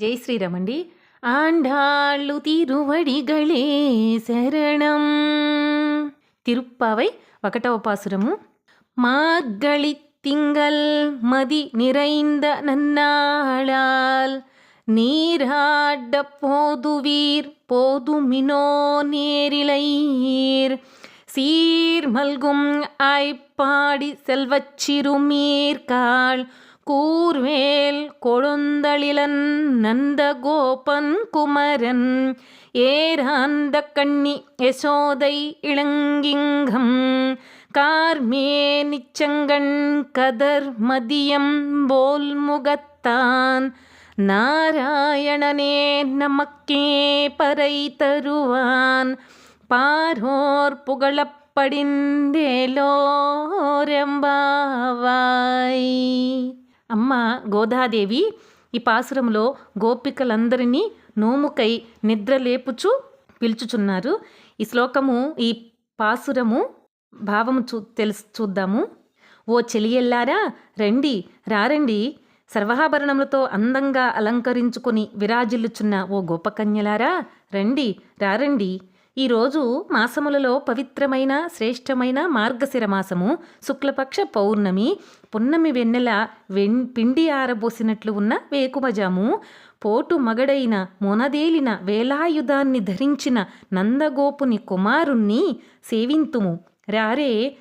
ஜெய் ஸ்ரீரமண்டி. ஆண்டாளு திருவடிகளே சரணம். திருப்பாவை வகட்டவபாசுரமும் மார்கழி திங்கள் மதி நிறைந்த நன்னாளால் நீராட போதுவீர் போதுமினோ நேரிலையீர். சீர்மல்கும் ஐப்பாடி செல்வச்சிறுமீர்காள் கூர்வேல் கொழுந்தளிலன் நந்த கோபன் குமரன் ஏராந்த கண்ணி யசோதை இளங்கிங்கம் கார்மே நிச்சங்கண் கதர் மதியம் போல் முகத்தான் நாராயணனே நமக்கே பறை தருவான் பாரோர் புகழப்படிந்தேலோரம்பாவாய். అమ్మ గోదాదేవి ఈ పాసురంలో గోపికలందరినీ నోముకై నిద్రలేపుచు పిలుచుచున్నారు. ఈ శ్లోకము ఈ పాసురము భావము చూ తెలుసు చూద్దాము. ఓ చెలియెల్లారా రండి రారండి. సర్వాభరణములతో అందంగా అలంకరించుకొని విరాజిల్లుచున్న ఓ గోపకన్యలారా రండి రారండి. ఈరోజు మాసములలో పవిత్రమైన శ్రేష్టమైన మార్గశిర మాసము. శుక్లపక్ష పౌర్ణమి పున్నమి వెన్నెల వెన్ పిండి ఆరబోసినట్లు ఉన్న వేకుమజాము పోటు మగడైన మొనదేలిన వేలాయుధాన్ని ధరించిన నందగోపుని కుమారుణ్ణి సేవింతుము. రారే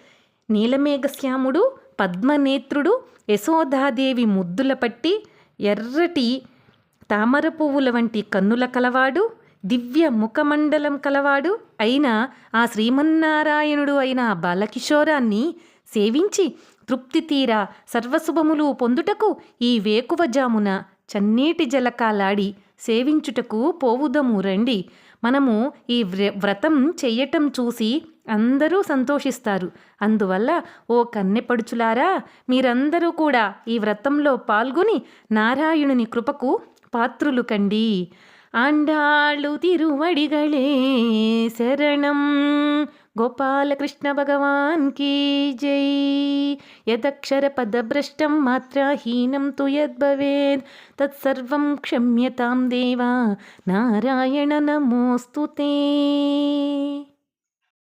నీలమేఘశ్యాముడు పద్మనేత్రుడు యశోదాదేవి ముద్దుల పట్టి ఎర్రటి తామర పువ్వుల వంటి కన్నుల కలవాడు దివ్య ముఖమండలం కలవాడు అయిన ఆ శ్రీమన్నారాయణుడు అయిన బాలకిషోరాన్ని సేవించి తృప్తి తీరా సర్వశుభములు పొందుటకు ఈ వేకువజామున చన్నీటి జలకాలాడి సేవించుటకు పోవుదము రండి. మనము ఈ వ్ర వ్రతం చెయ్యటం చూసి అందరూ సంతోషిస్తారు. అందువల్ల ఓ కన్నెపడుచులారా మీరందరూ కూడా ఈ వ్రతంలో పాల్గొని నారాయణుని కృపకు పాత్రులు కండి. ஆண்டாளு திருவடிகளே சரணம் शरणं गोपालकृष्णभगवान् की जी यदक्षरपदभ्रष्टं मात्रा हीनं तु यद्भवेद् तत्सर्वं क्षम्यतां देवा नारायण नमोऽस्तु ते